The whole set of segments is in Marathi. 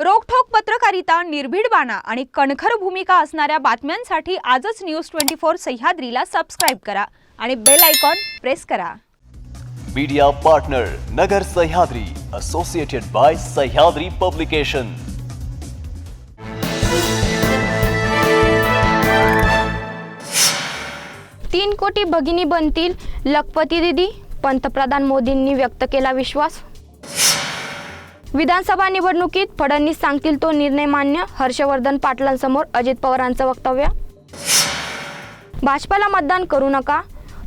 रोखठोक पत्रकारिता निर्भीड बाणा आणि कणखर भूमिका असणाऱ्या बातम्यांसाठी आजच न्यूज ट्वेंटी फोर सह्याद्रीला सबस्क्राईब करा आणि बेल आयकॉन प्रेस करा. Media partner Nagar Sahyadri associated by Sahyadri publication तीन कोटी भगिनी बनतील लखपती दिदी पंतप्रधान मोदींनी व्यक्त केला विश्वास. विधानसभा निवडणुकीत फडणवीस सांगतील तो निर्णय मान्य हर्षवर्धन पाटलांसमोर अजित पवारांचं वक्तव्य. भाजपाला मतदान करू नका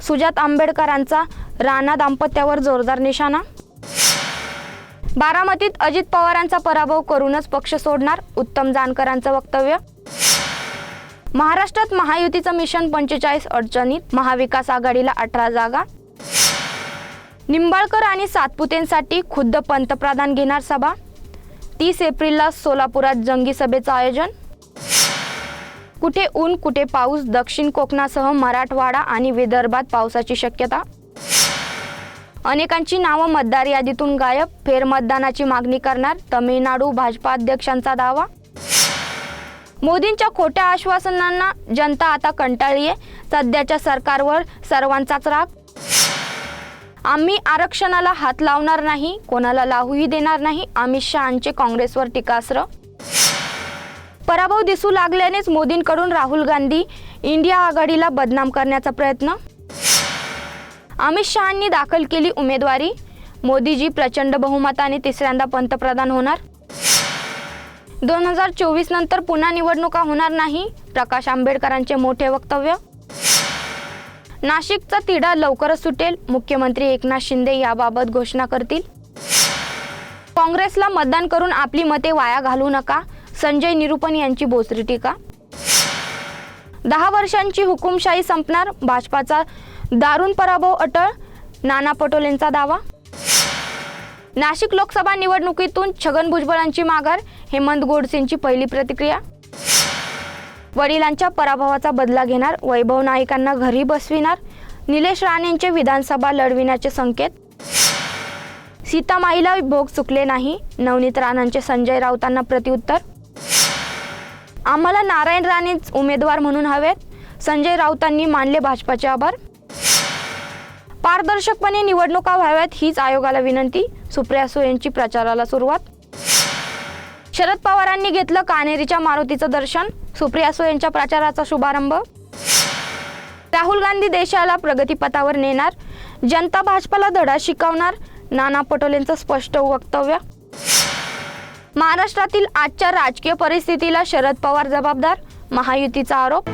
सुजात आंबेडकरांचा राणा दाम्पत्यावर जोरदार निशाणा. बारामतीत अजित पवारांचा पराभव करूनच पक्ष सोडणार उत्तम जानकरांचं वक्तव्य. महाराष्ट्रात महायुतीचं मिशन पंचेचाळीस अडचणीत महाविकास आघाडीला अठरा जागा. निंबाळकर आणि सातपुतेंसाठी खुद्द पंतप्रधान घेणार सभा. तीस एप्रिलला सोलापुरात जंगी सभेचं आयोजन. कुठे ऊन कुठे पाऊस दक्षिण कोकणासह मराठवाडा आणि विदर्भात पावसाची शक्यता. अनेकांची नावं मतदार यादीतून गायब फेरमतदानाची मागणी करणार तमिळनाडू भाजपा अध्यक्षांचा दावा. मोदींच्या खोट्या आश्वासनांना जनता आता कंटाळली आहे सध्याच्या सरकारवर सर्वांचाच राग. आम्ही आरक्षणाला हात लावणार नाही कोणाला लावूही देणार नाही अमित शहांचे काँग्रेसवर टीकास्त्र. पराभव दिसू लागल्यानेच मोदींकडून राहुल गांधी इंडिया आघाडीला बदनाम करण्याचा प्रयत्न. अमित शहांनी दाखल केली उमेदवारी. मोदीजी प्रचंड बहुमताने तिसऱ्यांदा पंतप्रधान होणार. दोन हजार चोवीस नंतर पुन्हा निवडणुका होणार नाही प्रकाश आंबेडकरांचे मोठे वक्तव्य. नाशिकचा तिढा लवकरच सुटेल. मुख्यमंत्री एकनाथ शिंदे याबाबत घोषणा करतील. काँग्रेसला मतदान करून आपली मते वाया घालू नका. संजय निरुपन यांची बोचरी टीका. दहा वर्षांची हुकुमशाही संपणार. भाजपाचा दारुण पराभव अटळ. नाना पटोलेंचा दावा. नाशिक लोकसभा निवडणुकीतून छगन भुजबळांची माघार. हेमंत गोडसेंची पहिली प्रतिक्रिया. वडिलांच्या पराभवाचा बदला घेणार वैभव नाईकांना घरी बसविणार निलेश राणेंचे विधानसभा लढविण्याचे संकेत. सीतामाईला भोग चुकले नाही नवनीत राणांचे संजय राऊतांना प्रत्युत्तर. आम्हाला नारायण राणेच उमेदवार म्हणून हवेत संजय राऊतांनी मानले भाजपाचे आभार. पारदर्शकपणे निवडणुका व्हाव्यात हीच आयोगाला विनंती सुप्रिया सुळेंची यांची प्रचाराला सुरुवात. शरद पवारांनी घेतलं कानेरीच्या मारुतीचं दर्शन सुप्रिया सुळे यांच्या प्रचाराचा शुभारंभ. राहुल गांधी देशाला प्रगतीपथावर नेणार जनता भाजपाला धडा शिकवणार नाना पटोलेंचं स्पष्ट वक्तव्य. महाराष्ट्रातील आजच्या राजकीय परिस्थितीला शरद पवार जबाबदार महायुतीचा आरोप.